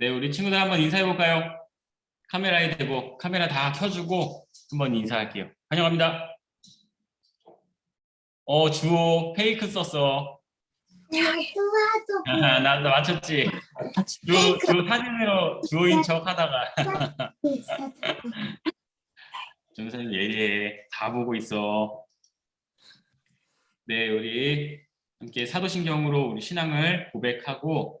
네, 우리 친구들 한번 인사해 볼까요? 카메라에 대고 카메라 다 켜주고 한번 인사할게요. 환영합니다. 어, 주호 페이크 썼어. 아, 나, 나 맞췄지? 주호, 주호 사진으로 주호인 척 하다가 정선생 예리해. 다 보고 있어. 네, 우리 함께 사도신경으로 우리 신앙을 고백하고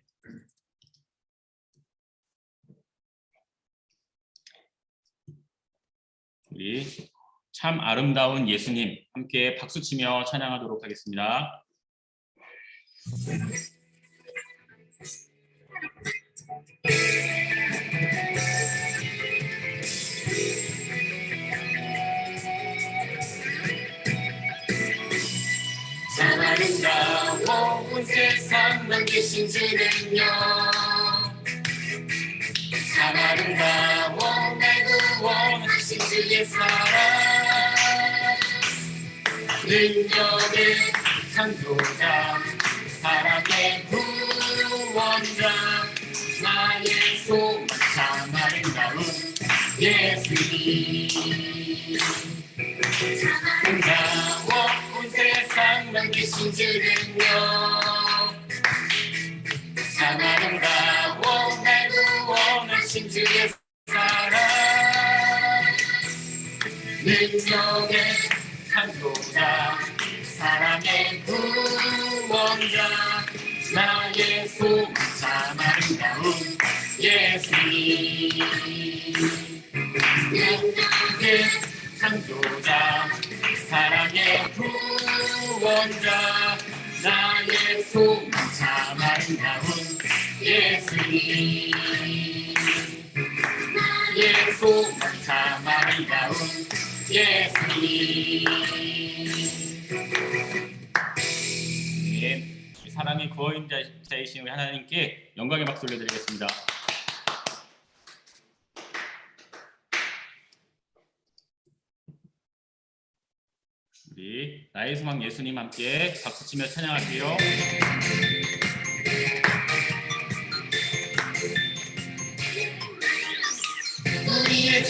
우리 참 아름다운 예수님 함께 박수치며 찬양하도록 하겠습니다. 참 아름다워 온 세상만 계신 주는요 참 아름다워 능력의 창조자 사랑의 구원자 나의 소망 참 아름다운 예수님. 아름다워 온 세상만 계신 주는요 참 아름다워 날 구원하신 주의 사랑 능력의 창조자 사랑의 구원자 나의 참 아름다운 예수님 능력의 창조자 사랑의 구원자 나의 참 아름다운 예수님 나의 참 아름다운 예수님 네, 사랑의 구원자이신 우리 하나님께 영광의 박수 올려드리겠습니다. 우리 나의 소망 예수님 함께 박수치며 찬양할게요.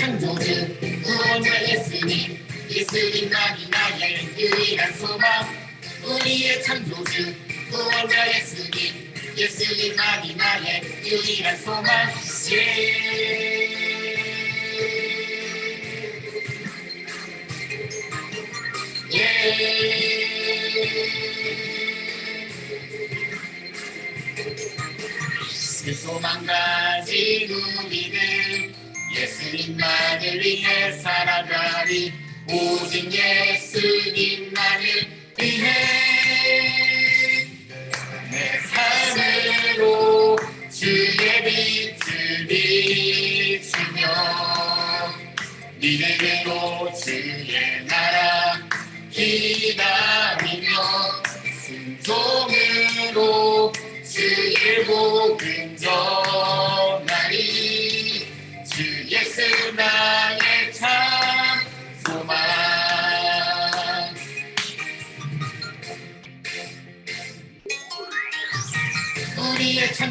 창조주 구원자 예수님 예수님만이 나의 유일한 소망. 우리의 창조주 구원자 예수님 예수님만이 나의 유일한 소망. 예. 그 소망 가진 우리들 예수님만을 위해 살아가리. 오직 예수님만을 위해 내 삶으로 주의 빛을 비추며 믿음으로 주의 나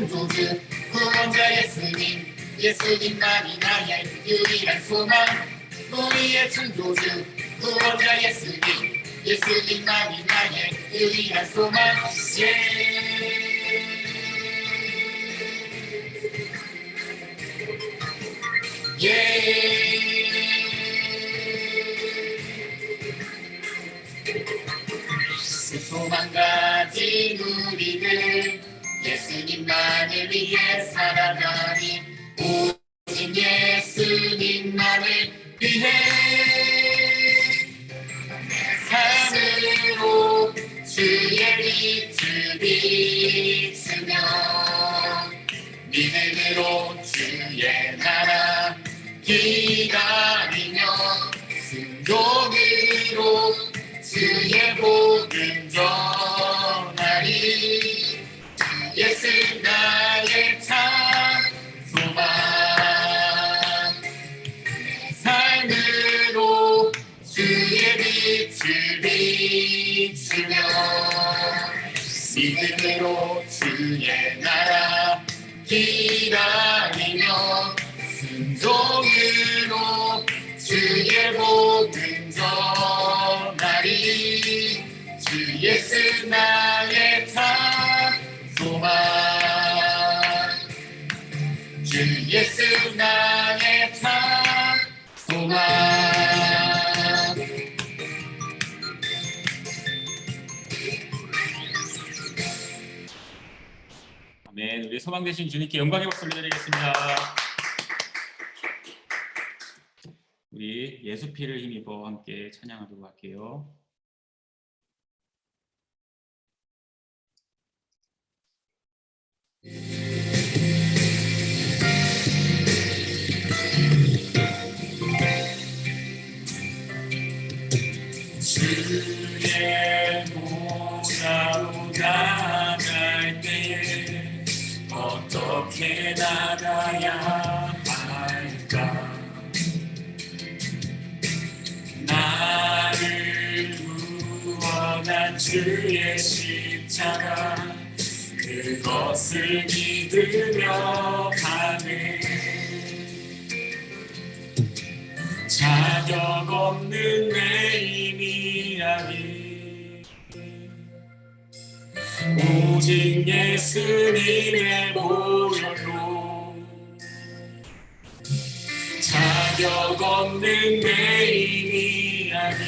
구주 구원자 예수님 예수님만이 나의 유일한 소망 우리의 창조주 구원자 예수님 예수님만이 나의 유일한 소망 예. 예. 그 소망 가진 우리들 예수님만을 위해 살아가니 오직 예수님만을 위해 주의 나라 기다리며 순종으로 주의 복음 전하리. 주 예수 나의 참 소망 주 예수 나 소망 되신 주님께 영광의 박수 올려드리겠습니다. 우리 예수 피를 힘입어 함께 찬양하도록 할게요. 나가야 할까 나를 구원한 주의 십자가 그것을 믿으며 가네 자격 없는 내 이야기 오직 예수님의 보혈 자격 없는 내 이야기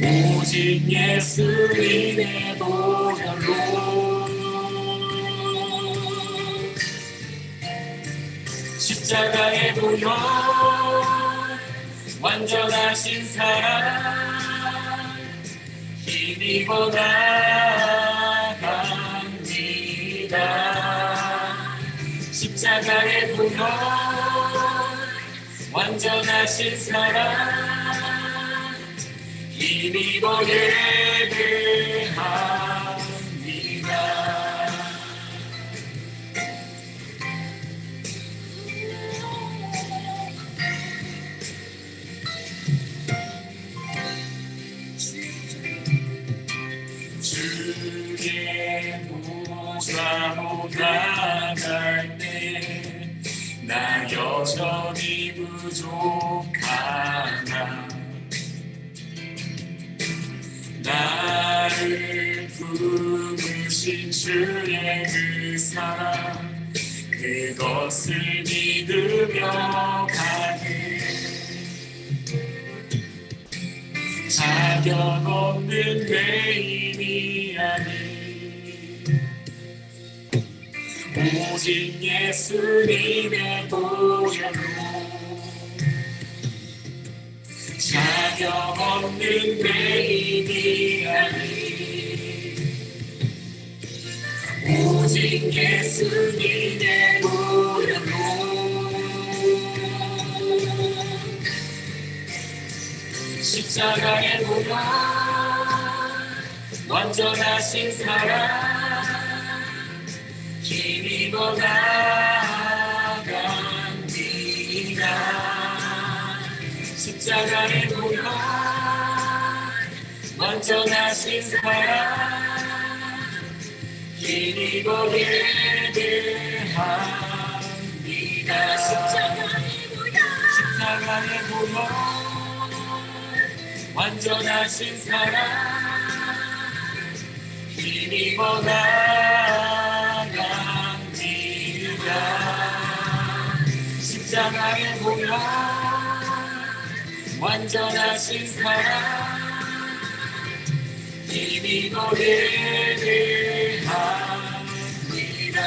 오직 예수님의 보혈로. 십자가의 보혈 완전하신 사랑 힘입어 나 보혈 완전하신 사랑. 힘입어 예배합니다. 주의 모자로 나갈 때 나 여전히 부족하나? 나를 부르신 주의 그 사랑 그것을 믿으며 가네. 자격 없는 내 이야기 오직 예수님의 보혈로 자격 없는 내 이야기 오직 예수님의 보혈로 십자가의 보혈 완전하신 사랑 힘입어 나갑니다 십자가의 보혈 완전하신 사랑 힘입어 예배합니다. 십자가의 보혈 십자가의 보혈 완전하신 사랑 힘입어 나 이상하게 보여 완전하신 사랑. 이미 노래를 합니다.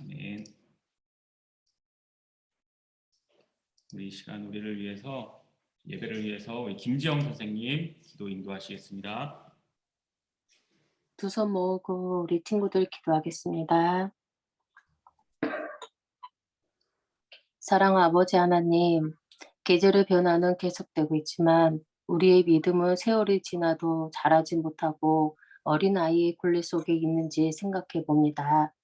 아멘. 우리 시간 우리를 위해서 예배를 위해서 우리 김지영 선생님 기도 인도하시겠습니다. 두 손 모으고 우리 친구들 기도하겠습니다. 사랑 아버지 하나님, 계절의 변화는 계속되고 있지만 우리의 믿음은 세월이 지나도 자라지 못하고 어린 아이의 굴레 속에 있는지 생각해 봅니다.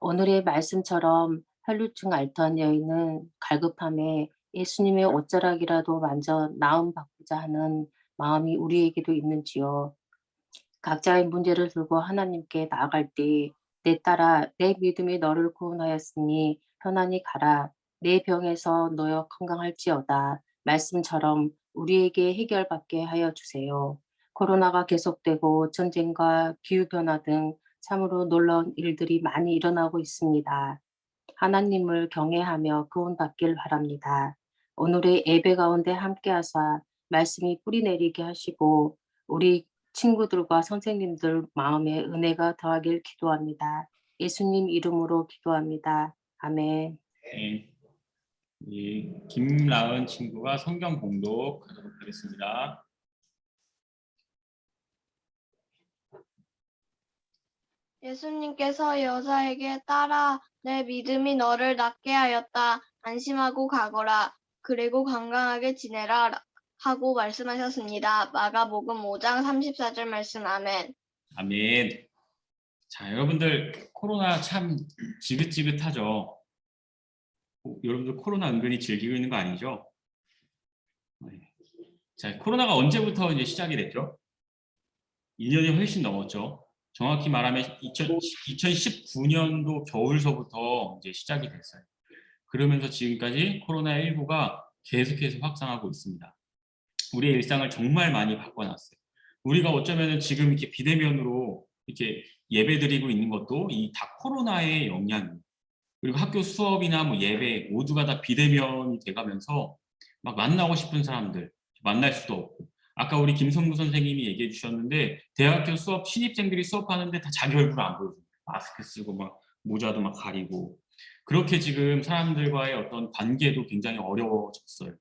오늘의 말씀처럼 혈류증 앓던 여인은 갈급함에 예수님의 옷자락이라도 만져 나음 받고자 하는 마음이 우리에게도 있는지요. 각자의 문제를 들고 하나님께 나아갈 때 내 딸아 내 믿음이 너를 구원하였으니 편안히 가라 내 병에서 너여 건강할지어다 말씀처럼 우리에게 해결받게 하여 주세요. 코로나가 계속되고 전쟁과 기후변화 등 참으로 놀라운 일들이 많이 일어나고 있습니다. 하나님을 경외하며 구원받길 바랍니다. 오늘의 예배 가운데 함께 하사 말씀이 뿌리 내리게 하시고 우리 친구들과 선생님들 마음에 은혜가 더하길 기도합니다. 예수님 이름으로 기도합니다. 아멘. 네. 우리 김라은 친구가 성경 공독 하도록 하겠습니다. 예수님께서 여자에게 딸아 내 믿음이 너를 낫게 하였다 안심하고 가거라 그리고 건강하게 지내라 하고 말씀하셨습니다. 마가복음 5장 34절 말씀 아멘. 아멘. 자, 여러분들 코로나 참 지긋지긋하죠. 어, 여러분들 코로나 은근히 즐기고 있는 거 아니죠? 네. 자, 코로나가 언제부터 이제 시작이 됐죠? 1년이 훨씬 넘었죠. 정확히 말하면 2000, 2019년도 겨울서부터 이제 시작이 됐어요. 그러면서 지금까지 코로나19가 계속해서 확산하고 있습니다. 우리의 일상을 정말 많이 바꿔놨어요. 우리가 어쩌면 지금 이렇게 비대면으로 이렇게 예배드리고 있는 것도 이 다 코로나의 영향이에요. 그리고 학교 수업이나 뭐 예배 모두가 다 비대면이 돼가면서 막 만나고 싶은 사람들 만날 수도 없고 아까 우리 김성구 선생님이 얘기해 주셨는데 대학교 수업 신입생들이 수업하는데 다 자기 얼굴 안 보여줘 마스크 쓰고 막 모자도 막 가리고 그렇게 지금 사람들과의 어떤 관계도 굉장히 어려워졌어요.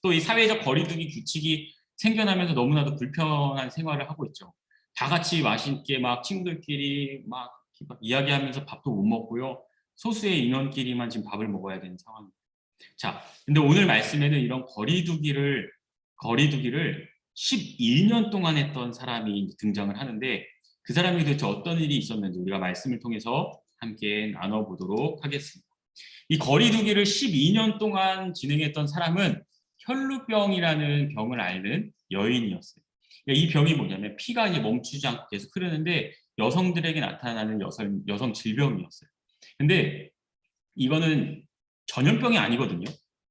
또 이 사회적 거리두기 규칙이 생겨나면서 너무나도 불편한 생활을 하고 있죠. 다 같이 맛있게 막 친구들끼리 막, 막 이야기하면서 밥도 못 먹고요. 소수의 인원끼리만 지금 밥을 먹어야 되는 상황입니다. 자, 근데 오늘 말씀에는 이런 거리두기를 거리두기를 11년 동안 했던 사람이 등장을 하는데 그 사람이 도대체 어떤 일이 있었는지 우리가 말씀을 통해서 함께 나눠보도록 하겠습니다. 이 거리두기를 12년 동안 진행했던 사람은 혈루병이라는 병을 앓는 여인이었어요. 그러니까 이 병이 뭐냐면 피가 이제 멈추지 않고 계속 흐르는데 여성들에게 나타나는 여성, 여성 질병이었어요. 근데 이거는 전염병이 아니거든요.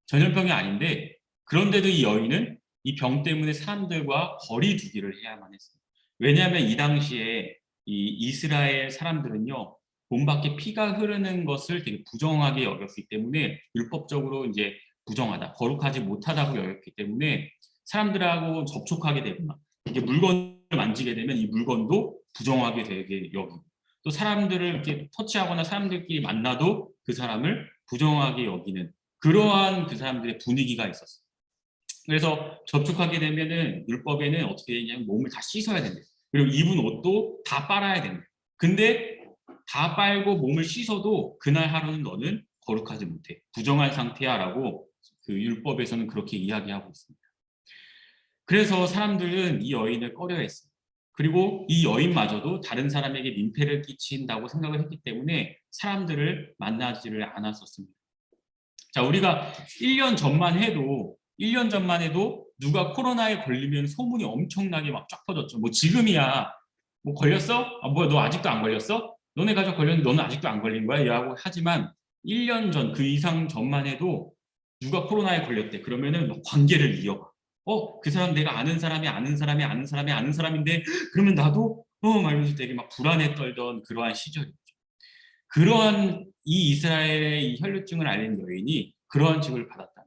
전염병이 아닌데 그런데도 이 여인은 이 병 때문에 사람들과 거리 두기를 해야만 했어요. 왜냐하면 이 당시에 이 이스라엘 사람들은요 몸 밖에 피가 흐르는 것을 되게 부정하게 여겼기 때문에 율법적으로 이제 부정하다, 거룩하지 못하다고 여겼기 때문에 사람들하고 접촉하게 되거나 이렇게 물건을 만지게 되면 이 물건도 부정하게 되게 여기고 또 사람들을 이렇게 터치하거나 사람들끼리 만나도 그 사람을 부정하게 여기는 그러한 그 사람들의 분위기가 있었어요. 그래서 접촉하게 되면은 율법에는 어떻게 되냐면 몸을 다 씻어야 된대요. 그리고 입은 옷도 다 빨아야 된대요. 근데 다 빨고 몸을 씻어도 그날 하루는 너는 거룩하지 못해. 부정한 상태야 라고 그 율법에서는 그렇게 이야기하고 있습니다. 그래서 사람들은 이 여인을 꺼려했어요. 그리고 이 여인마저도 다른 사람에게 민폐를 끼친다고 생각을 했기 때문에 사람들을 만나지를 않았었습니다. 자, 우리가 1년 전만 해도 1년 전만 해도 누가 코로나에 걸리면 소문이 엄청나게 막 쫙 퍼졌죠. 뭐 지금이야 뭐 걸렸어? 아 뭐야 너 아직도 안 걸렸어? 너네 가족 걸렸는데 너는 아직도 안 걸린 거야? 라고 하지만 1년 전 그 이상 전만 해도 누가 코로나에 걸렸대. 그러면은 막 관계를 이어가. 어, 그 사람 내가 아는 사람이 아는 사람이 아는 사람이 아는 사람인데 그러면 나도 어 말면서 되게 막 불안에 떨던 그러한 시절이었죠. 그러한 이 이스라엘의 이 혈류증을 앓는 여인이 그러한 징을 받았다.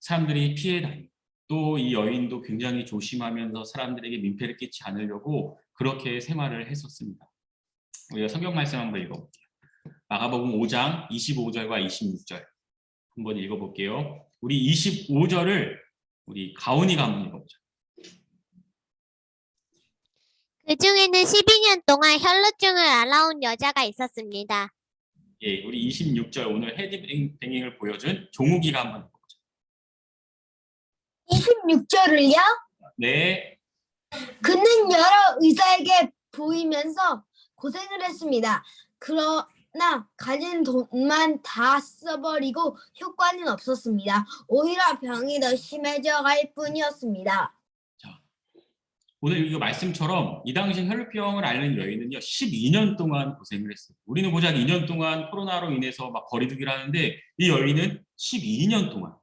사람들이 피해 다니고 또 이 여인도 굉장히 조심하면서 사람들에게 민폐를 끼치지 않으려고 그렇게 생활을 했었습니다. 우리가 성경 말씀 한번 읽어볼게요. 마가복음 5장 25절과 26절. 한번 읽어볼게요. 우리 25절을 우리 가온이가 한번 읽어보자. 그 중에는 12년 동안 혈루증을 앓아온 여자가 있었습니다. 예, 우리 26절 오늘 헤드뱅잉을 보여준 종욱이가 한번 읽어보자. 26절을요? 네, 그는 여러 의사에게 보이면서 고생을 했습니다. 그러나 가진 돈만 다 써버리고 효과는 없었습니다. 오히려 병이 더 심해져 갈 뿐이었습니다. 오늘 이 말씀처럼 이 당시 혈루병을 앓는 여인은요 12년 동안 고생을 했어요. 우리는 고작 2년 동안 코로나로 인해서 막 거리두기를 하는데 이 여인은 12년 동안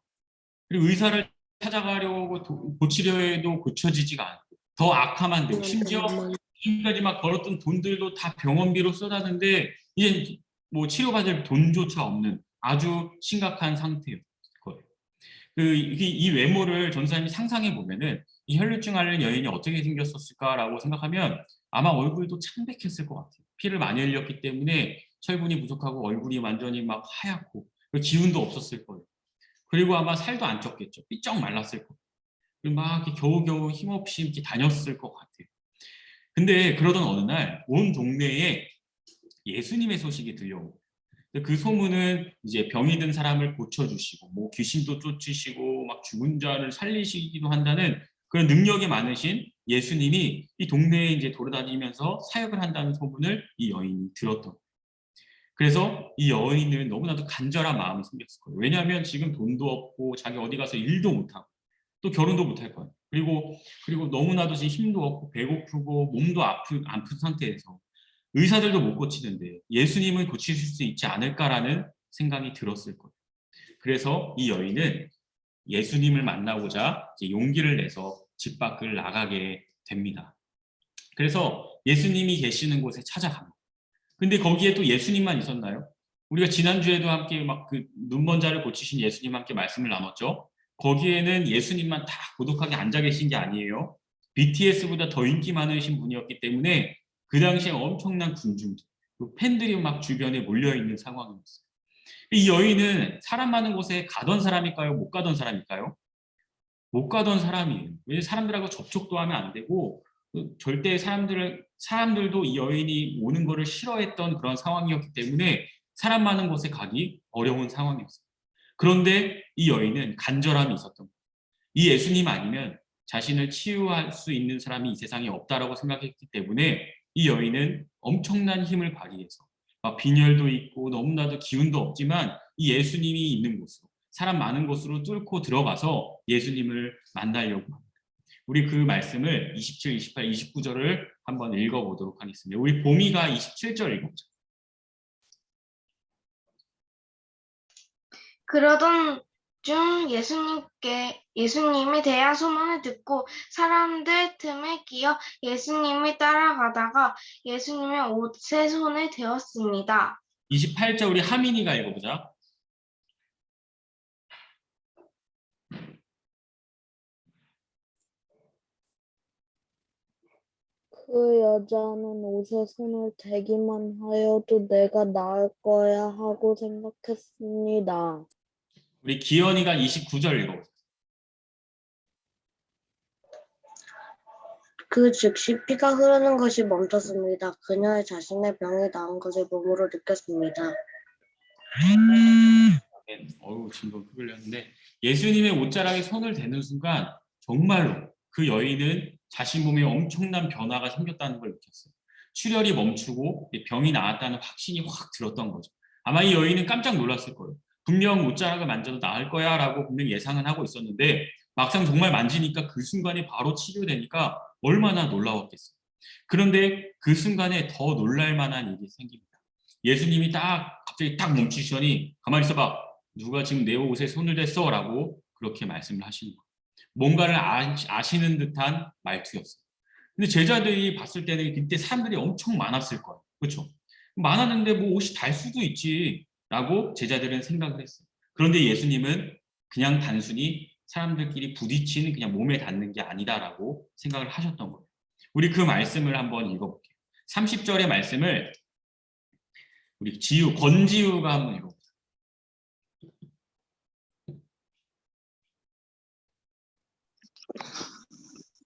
그리고 의사를 찾아가려고 도- 고치려 해도 고쳐지지가 않고 더 악화만 되고 심지어 지금까지 막 벌었던 돈들도 다 병원비로 쏟았는데 이제 뭐 치료받을 돈조차 없는 아주 심각한 상태예요. 그, 이, 이 외모를 전사님이 상상해 보면은 이 혈류증 앓는 여인이 어떻게 생겼었을까라고 생각하면 아마 얼굴도 창백했을 것 같아요. 피를 많이 흘렸기 때문에 철분이 부족하고 얼굴이 완전히 막 하얗고 기운도 없었을 거예요. 그리고 아마 살도 안 쪘겠죠. 삐쩍 말랐을 거예요. 그리고 막 겨우겨우 힘없이 이렇게 다녔을 것 같아요. 근데 그러던 어느 날 온 동네에 예수님의 소식이 들려오고 그 소문은 이제 병이 든 사람을 고쳐주시고 뭐 귀신도 쫓으시고 막 죽은 자를 살리시기도 한다는 그런 능력이 많으신 예수님이 이 동네에 이제 돌아다니면서 사역을 한다는 소문을 이 여인이 들었던. 그래서 이 여인은 너무나도 간절한 마음이 생겼을 거예요. 왜냐하면 지금 돈도 없고 자기 어디 가서 일도 못하고 또 결혼도 못할 거예요. 그리고 그리고 너무나도 지금 힘도 없고 배고프고 몸도 아픈 아픈 상태에서 의사들도 못 고치는데 예수님은 고치실 수 있지 않을까라는 생각이 들었을 거예요. 그래서 이 여인은 예수님을 만나고자 용기를 내서 집 밖을 나가게 됩니다. 그래서 예수님이 계시는 곳에 찾아갑니다. 근데 거기에 또 예수님만 있었나요? 우리가 지난주에도 함께 막 그 눈먼 자를 고치신 예수님 함께 말씀을 나눴죠. 거기에는 예수님만 다 고독하게 앉아 계신 게 아니에요. BTS보다 더 인기 많으신 분이었기 때문에 그 당시에 엄청난 군중들, 그 팬들이 막 주변에 몰려 있는 상황이었어요. 이 여인은 사람 많은 곳에 가던 사람일까요? 못 가던 사람일까요? 못 가던 사람이에요. 왜냐면 사람들하고 접촉도 하면 안 되고 그 절대 사람들을 사람들도 이 여인이 오는 거를 싫어했던 그런 상황이었기 때문에 사람 많은 곳에 가기 어려운 상황이었어요. 그런데 이 여인은 간절함이 있었던 거예요. 이 예수님 아니면 자신을 치유할 수 있는 사람이 이 세상에 없다라고 생각했기 때문에 이 여인은 엄청난 힘을 발휘해서 막 빈혈도 있고 너무나도 기운도 없지만 이 예수님이 있는 곳으로 사람 많은 곳으로 뚫고 들어가서 예수님을 만나려고 합니다. 우리 그 말씀을 27, 28, 29절을 한번 읽어보도록 하겠습니다. 우리 보미가 27절 읽어보자. 그러던 중 예수님께 예수님이 대한 소문을 듣고 사람들 틈에 끼어 예수님이 따라가다가 예수님의 옷에 손을 대었습니다. 28절 우리 하민이가 읽어보자. 그 여자는 옷에 손을 대기만 하여도 내가 나을 거야 하고 생각했습니다. 우리 기현이가 29절 읽어보자. 그 즉시 피가 흐르는 것이 멈췄습니다. 그녀의 자신의 병이 나은 것을 몸으로 느꼈습니다. 어우 진도 흘렸는데 예수님의 옷자락에 손을 대는 순간 정말로 그 여인은 자신 몸에 엄청난 변화가 생겼다는 걸 느꼈어요. 출혈이 멈추고 병이 나았다는 확신이 확 들었던 거죠. 아마 이 여인은 깜짝 놀랐을 거예요. 분명 옷자락을 만져도 나을 거야 라고 분명 예상은 하고 있었는데 막상 정말 만지니까 그 순간에 바로 치료되니까 얼마나 놀라웠겠어요. 그런데 그 순간에 더 놀랄 만한 일이 생깁니다. 예수님이 딱 갑자기 딱 멈추시더니 가만히 있어봐. 누가 지금 내 옷에 손을 댔어? 라고 그렇게 말씀을 하시는 거예요. 뭔가를 아, 아시는 듯한 말투였어요. 근데 제자들이 봤을 때는 그때 사람들이 엄청 많았을 거예요. 그렇죠? 많았는데 뭐 옷이 달 수도 있지 라고 제자들은 생각을 했어요. 그런데 예수님은 그냥 단순히 사람들끼리 부딪히는 그냥 몸에 닿는 게 아니다라고 생각을 하셨던 거예요. 우리 그 말씀을 한번 읽어볼게요. 30절의 말씀을 우리 지우, 권지우가 한번 읽어보세요.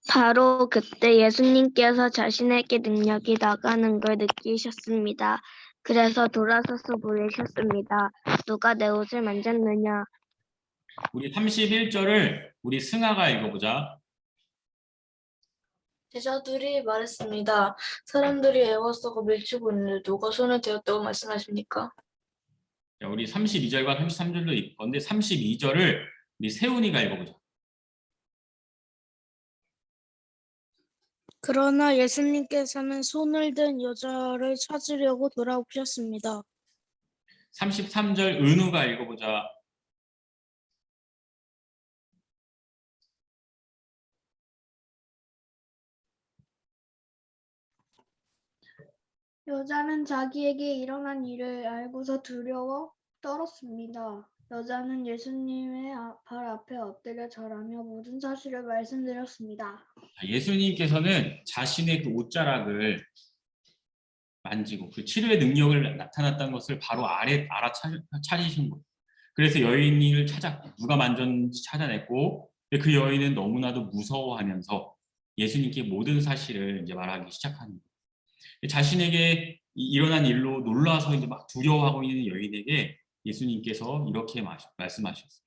바로 그때 예수님께서 자신에게 능력이 나가는 걸 느끼셨습니다. 그래서 돌아서서 물으셨습니다. 누가 내 옷을 만졌느냐? 우리 31절을 우리 승아가 읽어보자. 제자들이 말했습니다. 사람들이 애워싸고 밀치고 있는데 누가 손을 대었다고 말씀하십니까? 자, 우리 32절과 33절도 읽건데 32절을 우리 세훈이가 읽어보자. 그러나 예수님께서는 손을 든 여자를 찾으려고 돌아오셨습니다. 33절 은우가 읽어보자. 여자는 자기에게 일어난 일을 알고서 두려워 떨었습니다. 여자는 예수님의 아- 발 앞에 엎드려 절하며 모든 사실을 말씀드렸습니다. 자, 예수님께서는 자신의 그 옷자락을 만지고 그 치료의 능력을 나타났다는 것을 바로 아래 알아차리신 거예요. 그래서 여인을 찾았고 누가 만졌는지 찾아냈고 그 여인은 너무나도 무서워하면서 예수님께 모든 사실을 이제 말하기 시작하는 거예요. 자신에게 이- 일어난 일로 놀라서 이제 막 두려워하고 있는 여인에게 예수님께서 이렇게 말씀하셨어요.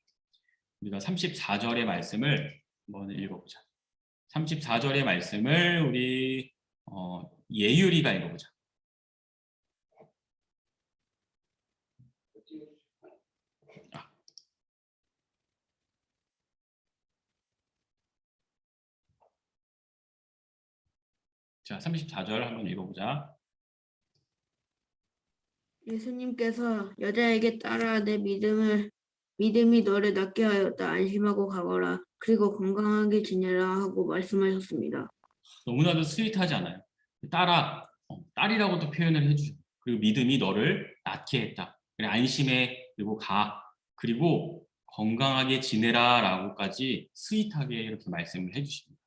우리가 34절의 말씀을 한번 읽어보자. 34절의 말씀을 우리 어, 예율이가 읽어보자. 아. 자, 34절 한번 읽어보자. 예수님께서 여자에게 따라 내 믿음을 믿음이 너를 낫게 하였다 안심하고 가거라 그리고 건강하게 지내라 하고 말씀하셨습니다. 너무나도 스윗하지 않아요? 딸아, 어, 딸이라고도 표현을 해주죠. 그리고 믿음이 너를 낫게 했다. 안심해, 그리고 가. 그리고 건강하게 지내라라고까지 스윗하게 이렇게 말씀을 해주십니다.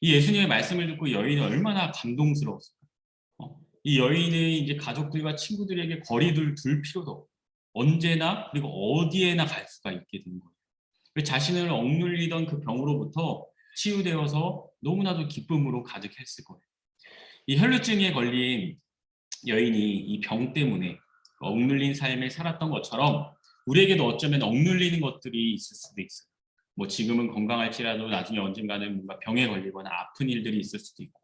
이 예수님의 말씀을 듣고 여인이 얼마나 감동스러웠을까. 어, 이 여인의 이제 가족들과 친구들에게 거리를 둘 필요도 언제나 그리고 어디에나 갈 수가 있게 된 거예요. 그 자신을 억눌리던 그 병으로부터 치유되어서 너무나도 기쁨으로 가득했을 거예요. 이 혈루증에 걸린 여인이 이 병 때문에 그 억눌린 삶을 살았던 것처럼 우리에게도 어쩌면 억눌리는 것들이 있을 수도 있어요. 뭐 지금은 건강할지라도 나중에 언젠가는 뭔가 병에 걸리거나 아픈 일들이 있을 수도 있고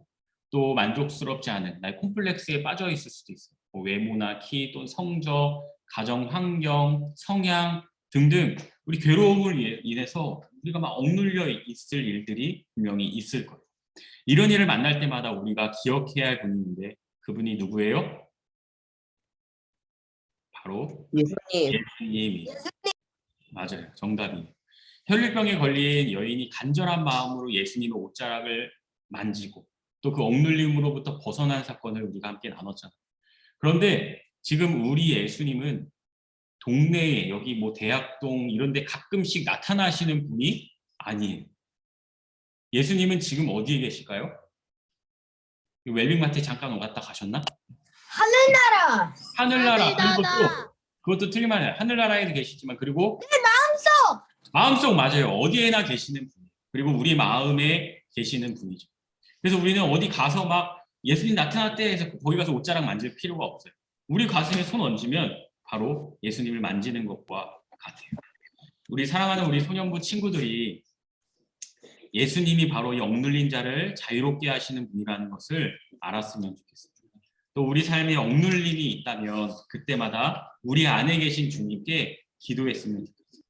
또 만족스럽지 않은 나의 콤플렉스에 빠져 있을 수도 있어요. 뭐 외모나 키 또는 성적, 가정 환경, 성향 등등 우리 괴로움을 예- 인해서 우리가 막 억눌려 있을 일들이 분명히 있을 거예요. 이런 일을 만날 때마다 우리가 기억해야 할 있는데 그분이 누구예요? 바로 예수님, 예수님이 맞아요. 정답이. 혈류병에 걸린 여인이 간절한 마음으로 예수님의 옷자락을 만지고 또 그 억눌림으로부터 벗어난 사건을 우리가 함께 나눴잖아요. 그런데 지금 우리 예수님은 동네에 여기 뭐 대학동 이런 데 가끔씩 나타나시는 분이 아니에요. 예수님은 지금 어디에 계실까요? 웰빙마트에 잠깐 갔다 가셨나? 하늘나라 하늘나라 하늘나라. 그것도 틀리면 해요. 하늘나라에도 계시지만 그리고 마음속 마음속 맞아요. 어디에나 계시는 분. 그리고 우리 마음에 계시는 분이죠. 그래서 우리는 어디 가서 막 예수님 나타났대 해서 거기 가서 옷자락 만질 필요가 없어요. 우리 가슴에 손 얹으면 바로 예수님을 만지는 것과 같아요. 우리 사랑하는 우리 소년부 친구들이 예수님이 바로 이 억눌린 자를 자유롭게 하시는 분이라는 것을 알았으면 좋겠습니다. 또 우리 삶에 억눌림이 있다면 그때마다 우리 안에 계신 주님께 기도했으면 좋겠습니다.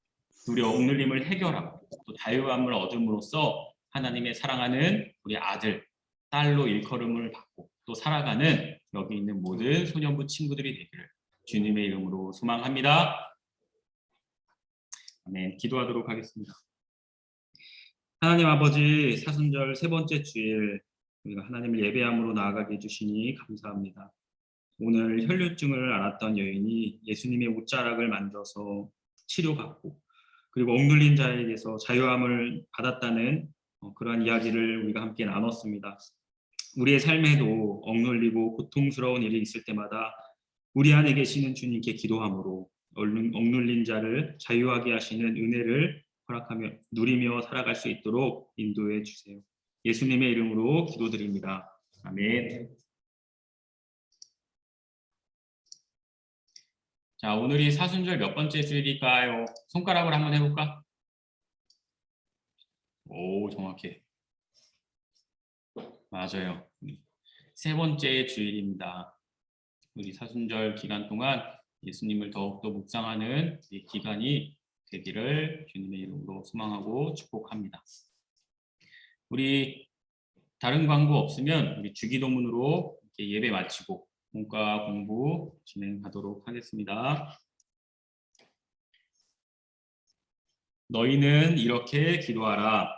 우리 억눌림을 해결하고 또 자유함을 얻음으로써 하나님의 사랑하는 우리 아들, 딸로 일컬음을 받고 또 살아가는 여기 있는 모든 소년부 친구들이 되기를 주님의 이름으로 소망합니다. 아멘. 기도하도록 하겠습니다. 하나님 아버지 사순절 세 번째 주일 우리가 하나님을 예배함으로 나아가게 해주시니 감사합니다. 오늘 혈류증을 앓았던 여인이 예수님의 옷자락을 만져서 치료받고 그리고 억눌린 자에게서 자유함을 받았다는 어, 그러한 이야기를 우리가 함께 나눴습니다. 우리의 삶에도 억눌리고 고통스러운 일이 있을 때마다 우리 안에 계시는 주님께 기도함으로 억눌린 자를 자유하게 하시는 은혜를 허락하며 누리며 살아갈 수 있도록 인도해 주세요. 예수님의 이름으로 기도드립니다. 아멘. 자, 오늘이 사순절 몇 번째 주일일까요? 손가락으로 한번 해볼까? 오, 정확해. 맞아요. 세 번째 주일입니다. 우리 사순절 기간 동안 예수님을 더욱더 묵상하는 이 기간이 되기를 주님의 이름으로 소망하고 축복합니다. 우리 다른 광고 없으면 우리 주기도문으로 예배 마치고 문과 공부 진행하도록 하겠습니다. 너희는 이렇게 기도하라.